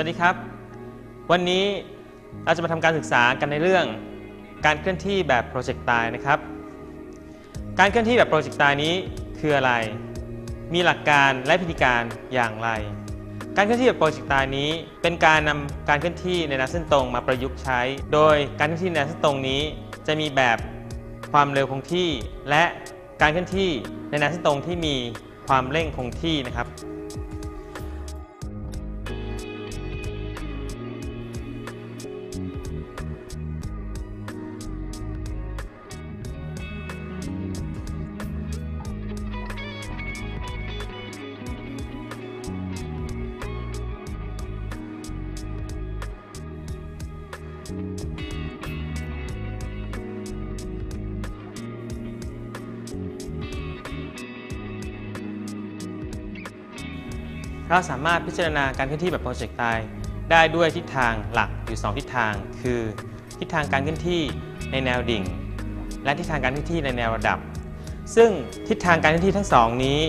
สวัสดีครับ วันนี้เราจะมาทำการศึกษากันในเรื่อง การเคลื่อนที่แบบโปรเจกต์ตายนะครับ การเคลื่อนที่แบบโปรเจกต์ตายนี้คืออะไร มีหลักการและพิธีการอย่างไร การเคลื่อนที่แบบโปรเจกต์ตายนี้ เป็นการนำการเคลื่อนที่ในแนวเส้นตรงมาประยุกต์ใช้ โดยการเคลื่อนที่ในแนวเส้นตรงนี้ จะมีแบบความเร็วคงที่ และการเคลื่อนที่ในแนวเส้นตรงที่มีความเร่งคงที่นะครับ เราสามารถพิจารณาการเคลื่อนที่แบบโปรเจกต์ไตได้ด้วยทิศทางหลักอยู่ 2 ทิศทาง คือทิศทางการเคลื่อนที่ในแนวดิ่ง และทิศทางการเคลื่อนที่ในแนวระดับ ซึ่งทิศทางการเคลื่อนที่ทั้งสองนี้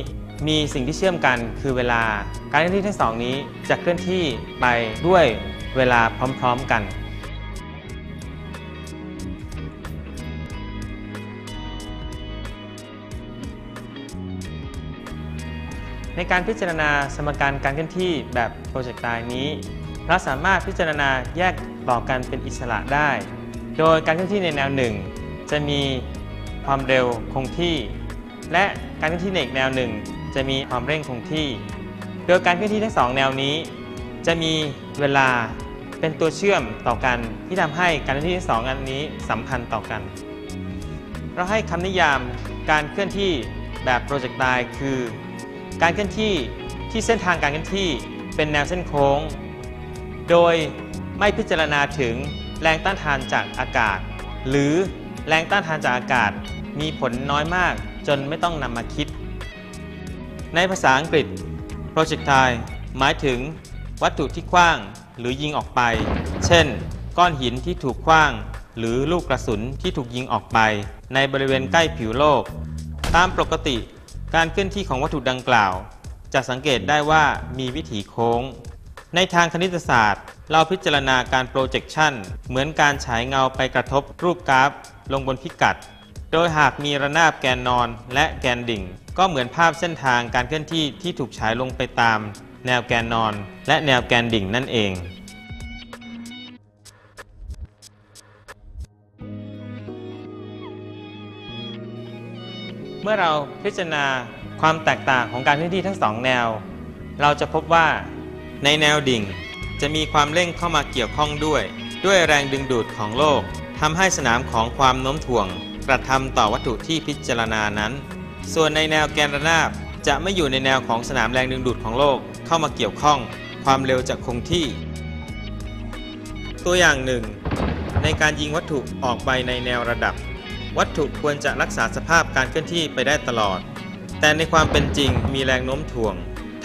มีสิ่งที่เชื่อมกันคือเวลาการเคลื่อนที่ทั้งสองนี้จะเคลื่อนที่ไปด้วยเวลาพร้อม ๆ กัน ในการพิจารณาสมการการเคลื่อนที่แบบโปรเจกต์ไตนี้เราสามารถพิจารณาแยกต่อกันเป็นอิสระได้ โดยการเคลื่อนที่ในแนวหนึ่งจะมีความเร็วคงที่ และการเคลื่อนที่ในอีกแนวหนึ่งจะมีความเร่งคงที่ โดยการเคลื่อนที่ทั้งสองแนวนี้ จะมีเวลาเป็นตัวเชื่อมต่อกันที่ทำให้การเคลื่อนที่ทั้งสองอันนี้สัมพันธ์ต่อกัน เราให้คำนิยามการเคลื่อนที่แบบโปรเจกต์ไตคือ การเคลื่อนที่ที่เส้นทางการเคลื่อนที่เป็นแนวเส้นโค้ง โดยไม่พิจารณาถึงแรงต้านทานจากอากาศ หรือแรงต้านทานจากอากาศมีผลน้อยมากจนไม่ต้องนำมาคิด ในภาษาอังกฤษ projectile หมายถึง วัตถุที่ขว้างหรือยิงออกไป เช่น ก้อนหินที่ถูกขว้าง หรือลูกกระสุนที่ถูกยิงออกไป ในบริเวณใกล้ผิวโลก ตามปกติ การเคลื่อนที่ของวัตถุดังกล่าว จะสังเกตได้ว่ามีวิถีโค้ง ในทางคณิตศาสตร์ เราพิจารณาการโปรเจคชันเหมือนการฉายเงาไปกระทบรูปกราฟ ลงบนพิกัด โดยหากมีระนาบแกนนอนและแกนดิ่ง ก็เหมือนภาพเส้นทางการเคลื่อนที่ที่ถูกฉายลงไปตาม แนวแกนนอน และแนวแกนดิ่งนั่นเอง เมื่อเราพิจารณาความแตกต่างของการเคลื่อนที่ทั้งสองแนว เราจะพบว่าในแนวดิ่ง จะมีความเร่งเข้ามาเกี่ยวข้องด้วย ด้วยแรงดึงดูดของโลกทำให้สนามของความโน้มถ่วง กระทำต่อวัตถุที่พิจารณานั้น ส่วนในแนวแกนระนาบจะไม่อยู่ในแนวของสนามแรงดึงดูดของโลกเข้ามาเกี่ยวข้อง ความเร็วจะคงที่ ตัวอย่างหนึ่ง ในการยิงวัตถุออกไปในแนวระดับ วัตถุควรจะรักษาสภาพการเคลื่อนที่ไปได้ตลอด แต่ในความเป็นจริงมีแรงโน้มถ่วง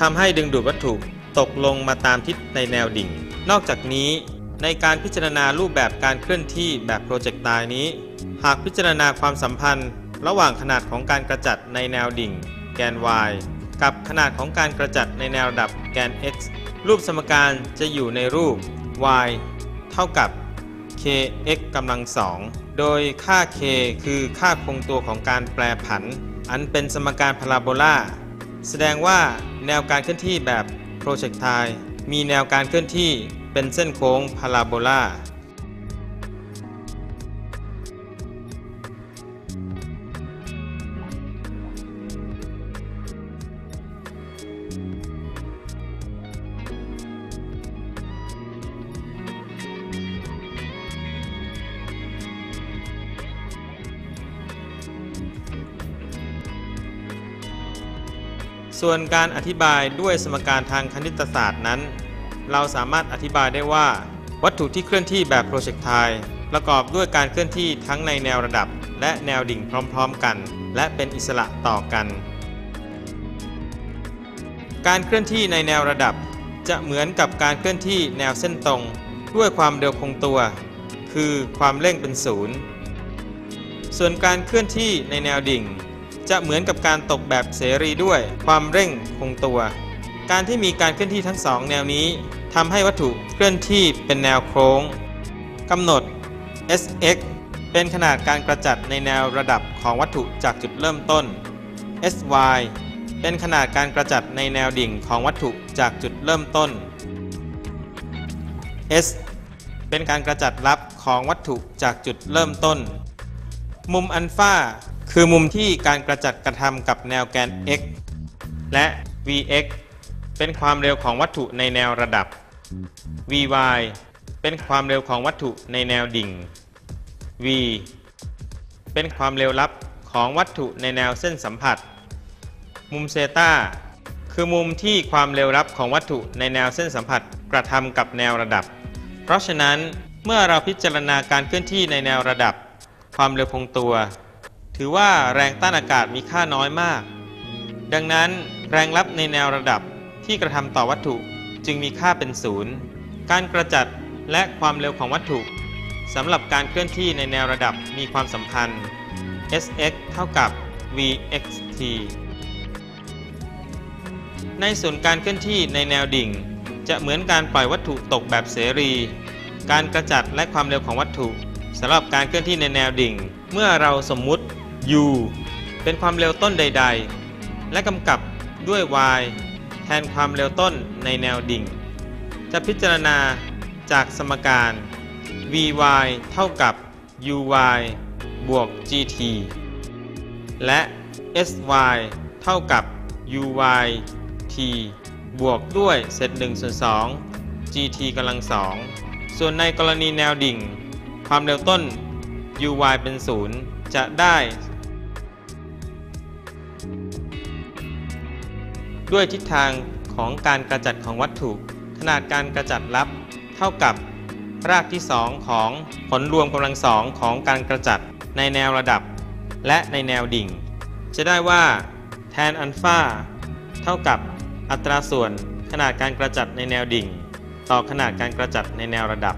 ทำให้ดึงดูดวัตถุตกลงมาตามทิศในแนวดิ่ง นอกจากนี้ในการพิจารณารูปแบบการเคลื่อนที่แบบโปรเจกต์ตายนี้ หากพิจารณาความสัมพันธ์ ระหว่างขนาดของการกระจัดในแนวดิ่ง แกน y กับขนาดของการกระจัดในแนวดับแกน x รูปสมการจะอยู่ในรูป y เท่ากับ kx กำลังสอง โดยค่า k คือค่าคงตัวของการแปรผัน อันเป็นสมการพาราโบลาแสดงว่าแนวการเคลื่อนที่แบบโปรเจกต์ไทมีแนวการเคลื่อนที่เป็นเส้นโค้งพาราโบลา ส่วนการอธิบายด้วยสมการทางคณิตศาสตร์นั้น เราสามารถอธิบายได้ว่า วัตถุที่เคลื่อนที่แบบโปรเจกต์ไทประกอบด้วยการเคลื่อนที่ทั้งในแนวระดับ และแนวดิ่งพร้อมๆกัน และเป็นอิสระต่อกัน การเคลื่อนที่ในแนวระดับ จะเหมือนกับการเคลื่อนที่แนวเส้นตรง ด้วยความเร็วคงตัว คือความเร่งเป็นศูนย์ส่วนการเคลื่อนที่ในแนวดิ่ง จะเหมือนกับการตกแบบเสรีด้วยความเร่งคงตัว การที่มีการเคลื่อนที่ทั้งสองแนวนี้ทำให้วัตถุเคลื่อนที่เป็นแนวโค้งกำหนด sx เป็นขนาดการกระจัดในแนวระดับของวัตถุจากจุดเริ่มต้น sy เป็นขนาดการกระจัดในแนวดิ่งของวัตถุจากจุดเริ่มต้น s เป็นการกระจัดลับของวัตถุจากจุดเริ่มต้น มุมอัลฟา คือมุมที่การกระจัดกระทำกับแนวแกน x และ vx เป็นความเร็วของวัตถุในแนวระดับ vy เป็นความเร็วของวัตถุในแนวดิ่ง v เป็นความเร็วลับของวัตถุในแนวเส้นสัมผัส มุมเซตาคือมุมที่ความเร็วลับของวัตถุในแนวเส้นสัมผัสกระทำกับแนวระดับ เพราะฉะนั้นเมื่อเราพิจารณาการเคลื่อนที่ในแนวระดับ ความเร็วคงตัว ถือว่าแรงต้านอากาศมีค่าน้อยมาก ดังนั้นแรงลับในแนวระดับที่กระทำต่อวัตถุจึงมีค่าเป็นศูนย์การกระจัดและความเร็วของวัตถุสำหรับการเคลื่อนที่ในแนวระดับมีความสัมพันธ์ sx เท่ากับ vxt ในส่วนการเคลื่อนที่ในแนวดิ่ง จะเหมือนการปล่อยวัตถุตกแบบเสรี การกระจัดและความเร็วของวัตถุสำหรับการเคลื่อนที่ในแนวดิ่ง เมื่อเราสมมุติ u เป็นความเร็วต้นใด ๆ และกำกับด้วย y แทนความเร็วต้นในแนวดิ่ง จะพิจารณาจากสมการ vy เท่ากับ uy บวก gt และ sy เท่ากับ uy t บวกด้วยเศษ1ส่วน2 gt กำลัง2ส่วนในกรณีแนวดิ่ง ความเร็วต้น uy เป็น 0 จะได้ ด้วยทิศทางของการกระจัดของวัตถุ ขนาดการกระจัดลับ เท่ากับรากที่ 2 ของผลรวมกำลังสองของการกระจัดในแนวระดับ และในแนวดิ่ง จะได้ว่าแทนอัลฟาเท่ากับอัตราส่วนขนาดการกระจัดในแนวดิ่ง ต่อขนาดการกระจัดในแนวระดับ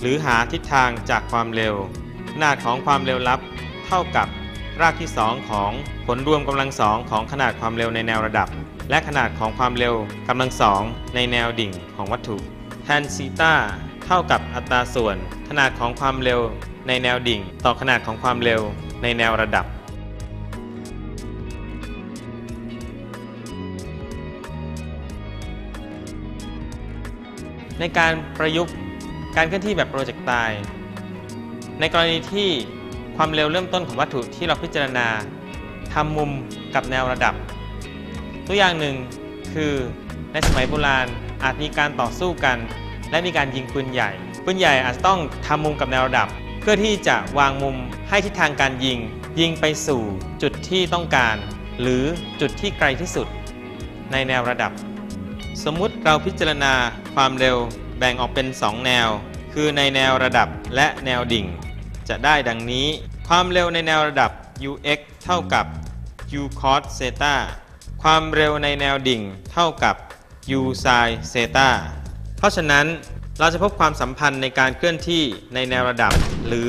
หรือหาทิศทางจากความเร็ว ขนาดของความเร็วลับ เท่ากับรากที่ 2 ของผลรวมกำลังสองของขนาดความเร็วในแนวระดับ และขนาดของความเร็วกำลังสองในแนวดิ่งของวัตถุแทนซีตาเท่ากับอัตราส่วน ขนาดของความเร็วในแนวดิ่ง ต่อขนาดของความเร็วในแนวระดับในการประยุกต์การเคลื่อนที่แบบโปรเจกต์ไตล์ในกรณีที่ความเร็วเริ่มต้นของวัตถุที่เราพิจารณาทำมุมกับแนวระดับ ตัวอย่างหนึ่งคือในสมัยโบราณอาจมีการต่อสู้กัน และมีการยิงปืนใหญ่ ปืนใหญ่อาจต้องทำมุมกับแนวระดับ เพื่อที่จะวางมุมให้ทิศทางการยิง ยิงไปสู่จุดที่ต้องการ หรือจุดที่ไกลที่สุด ในแนวระดับ สมมุติเราพิจารณาความเร็วแบ่งออกเป็น 2 แนว คือในแนวระดับและแนวดิ่ง จะได้ดังนี้ ความเร็วในแนวระดับ ux เท่ากับ u cos theta ความเร็วในแนวดิ่งเท่ากับ u sin theta เพราะฉะนั้นเราจะพบความสัมพันธ์ในการเคลื่อนที่ในแนวระดับ หรือ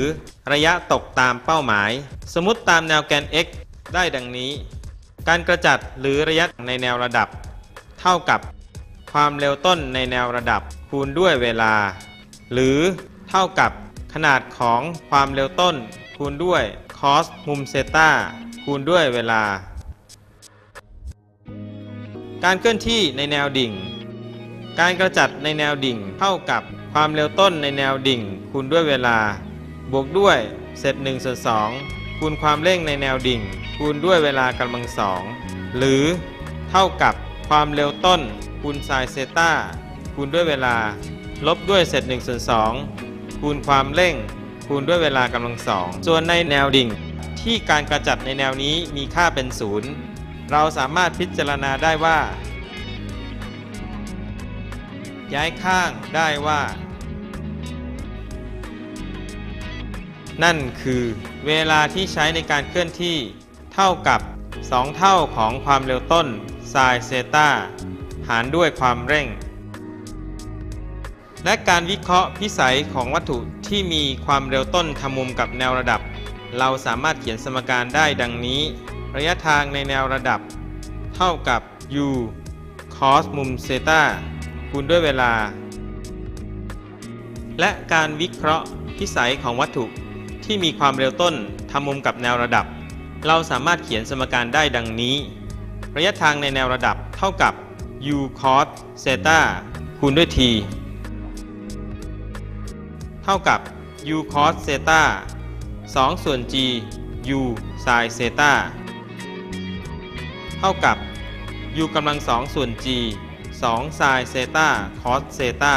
ระยะตกตามเป้าหมาย สมมติตามแนวแกน x ได้ดังนี้ การกระจัดหรือระยะในแนวระดับ เท่ากับ ความเร็วต้นในแนวระดับคูณด้วยเวลา หรือเท่ากับขนาดของความเร็วต้น คูณด้วย cos มุมเซตาคูณด้วยเวลา การเคลื่อนที่ในแนวดิ่ง การกระจัดในแนวดิ่งเท่ากับความเร็วต้นในแนวดิ่ง คูณด้วยเวลา บวกด้วยเศษ1ส่วน2คูณความเร่งในแนวดิ่ง คูณด้วยเวลากำลังสองหรือเท่ากับความเร็วต้น คูณไซน์เซต้าคูณด้วยเวลา ลบด้วยเศษ1ส่วน2คูณความเร่ง คูณด้วยเวลากำลังสองส่วนในแนวดิ่ง ที่การกระจัดในแนวนี้มีค่าเป็นศูนย์ เราสามารถพิจารณาได้ว่า ย้ายข้างได้ว่า นั่นคือเวลาที่ใช้ในการเคลื่อนที่เท่ากับ 2 เท่าของความเร็วต้นไซน์เซตาหารด้วยความเร่ง และการวิเคราะห์พิสัยของวัตถุที่มีความเร็วต้นทำมุมกับแนวระดับ เราสามารถเขียนสมการได้ดังนี้ ระยะทางในแนวระดับ เท่ากับ u cos มุมเซตาคูณด้วยเวลา และการวิเคราะห์พิสัยของวัตถุที่มีความเร็วต้นทำมุมกับแนวระดับ เราสามารถเขียนสมการได้ดังนี้ ระยะทางในแนวระดับเท่ากับ u cos theta คูณด้วย t เท่ากับ u cos theta 2ส่วน g u sin theta เท่ากับ u กำลัง2ส่วน g 2 sin theta cos theta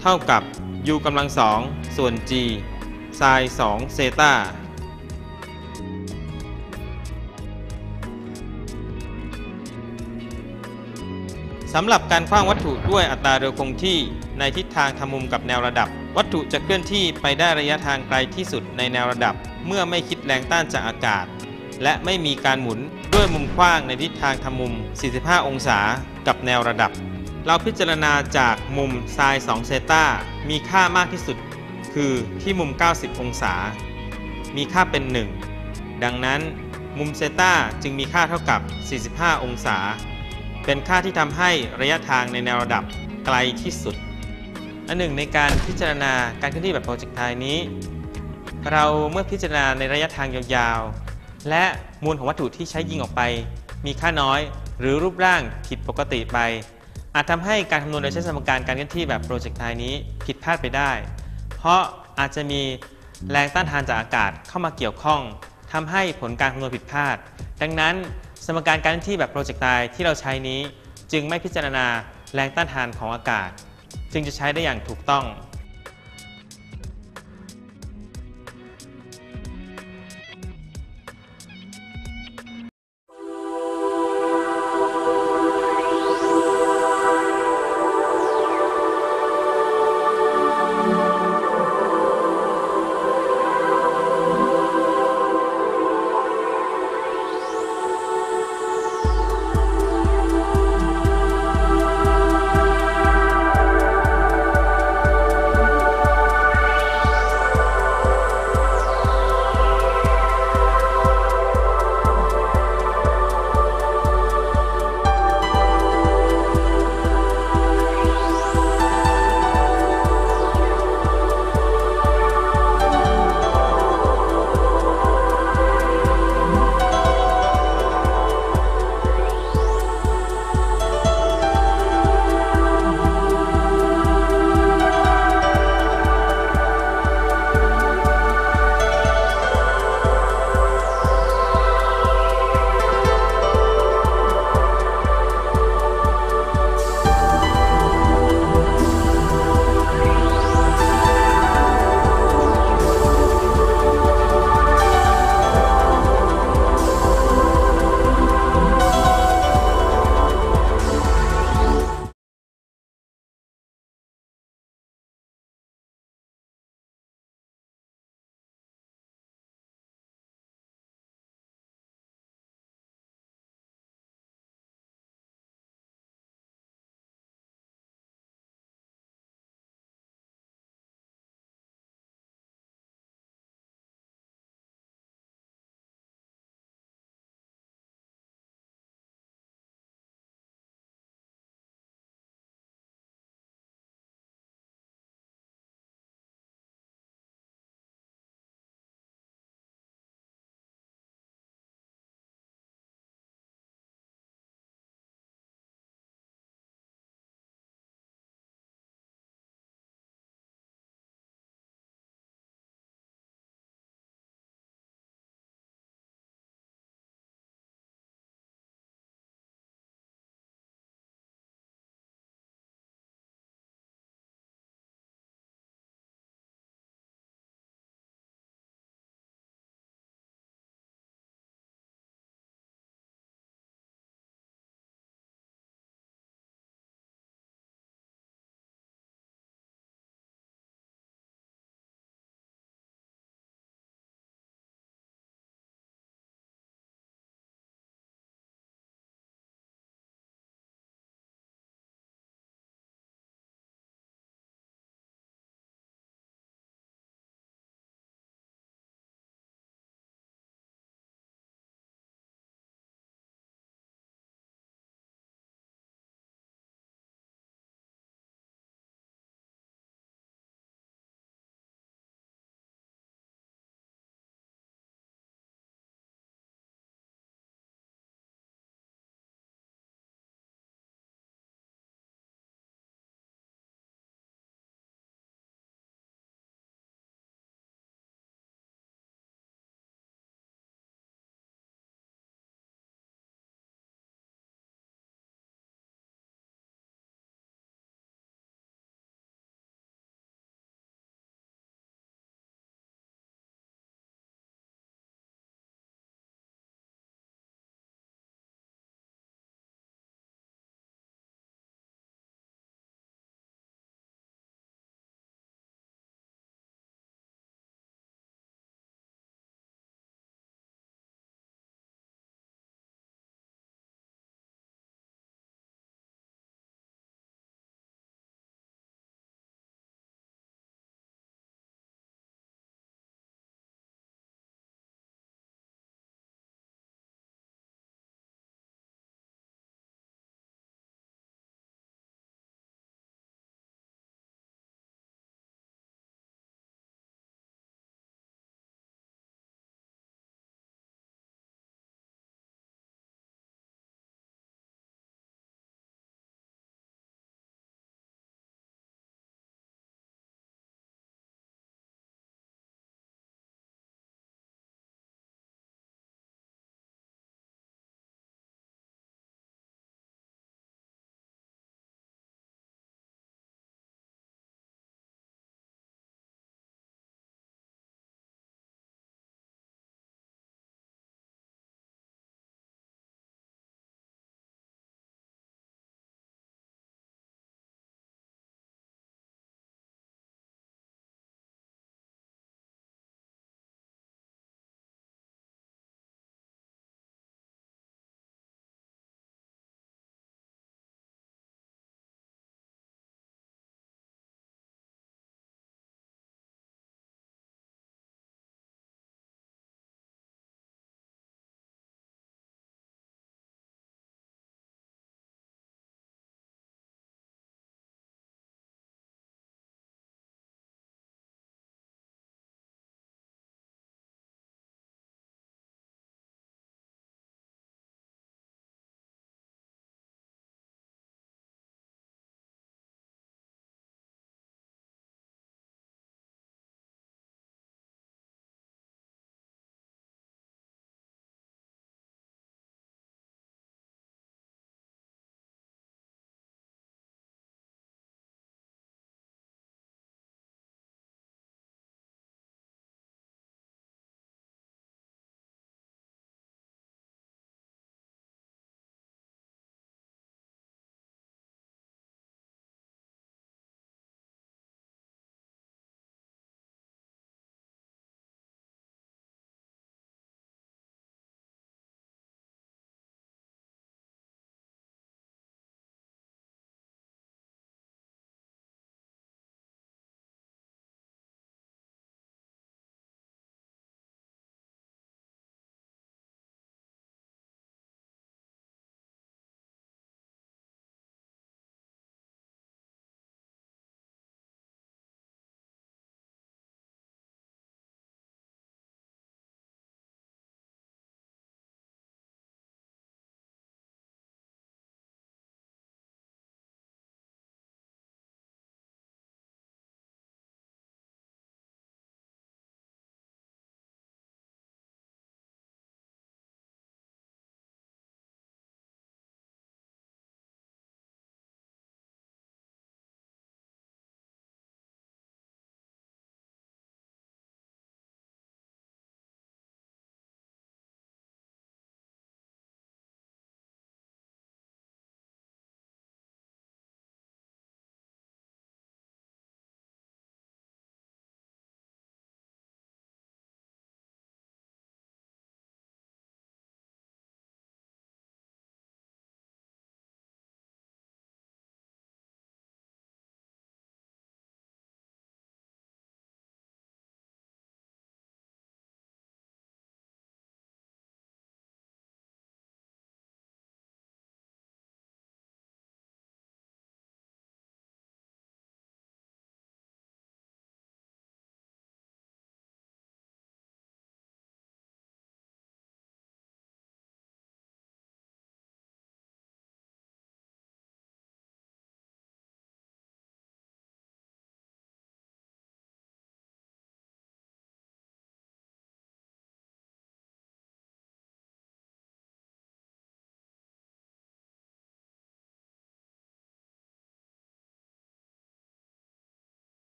เท่ากับ u กำลัง2ส่วน g sin 2 theta สำหรับการขว้างวัตถุด้วยอัตราเร็วคงที่ในทิศทางทำมุมกับแนวระดับ วัตถุจะเคลื่อนที่ไปได้ระยะทางไกลที่สุดในแนวระดับ เมื่อไม่คิดแรงต้านจากอากาศ และไม่มีการหมุนด้วยมุมขว้างในทิศทางทำมุม 45 องศา กับแนวระดับ เราพิจารณาจากมุมไซน์2เซตามีค่ามากที่สุด คือที่มุม 90 องศา มีค่าเป็น 1 ดังนั้น มุมเซตาจึงมีค่าเท่ากับ 45 องศา เป็นค่าที่ทำให้ระยะทางในแนวระดับไกลที่สุด อันหนึ่งในการพิจารณาการเคลื่อนที่แบบโปรเจกต์ไทนี้ เราเมื่อพิจารณาในระยะทางยาวๆ และมวลของวัตถุที่ใช้ยิงออกไป มีค่าน้อยหรือรูปร่างผิดปกติไป อาจทำให้การคำนวณโดยใช้สมการการเคลื่อนที่แบบโปรเจกต์ไทนี้ผิดพลาดไปได้ เพราะอาจจะมีแรงต้านทานจากอากาศเข้ามาเกี่ยวข้องทำให้ผลการคำนวณผิดพลาด ดังนั้นสมการการเคลื่อนที่แบบโปรเจกต์ไทที่เราใช้นี้ จึงไม่พิจารณาแรงต้านทานของอากาศ จึงจะใช้ได้อย่างถูกต้อง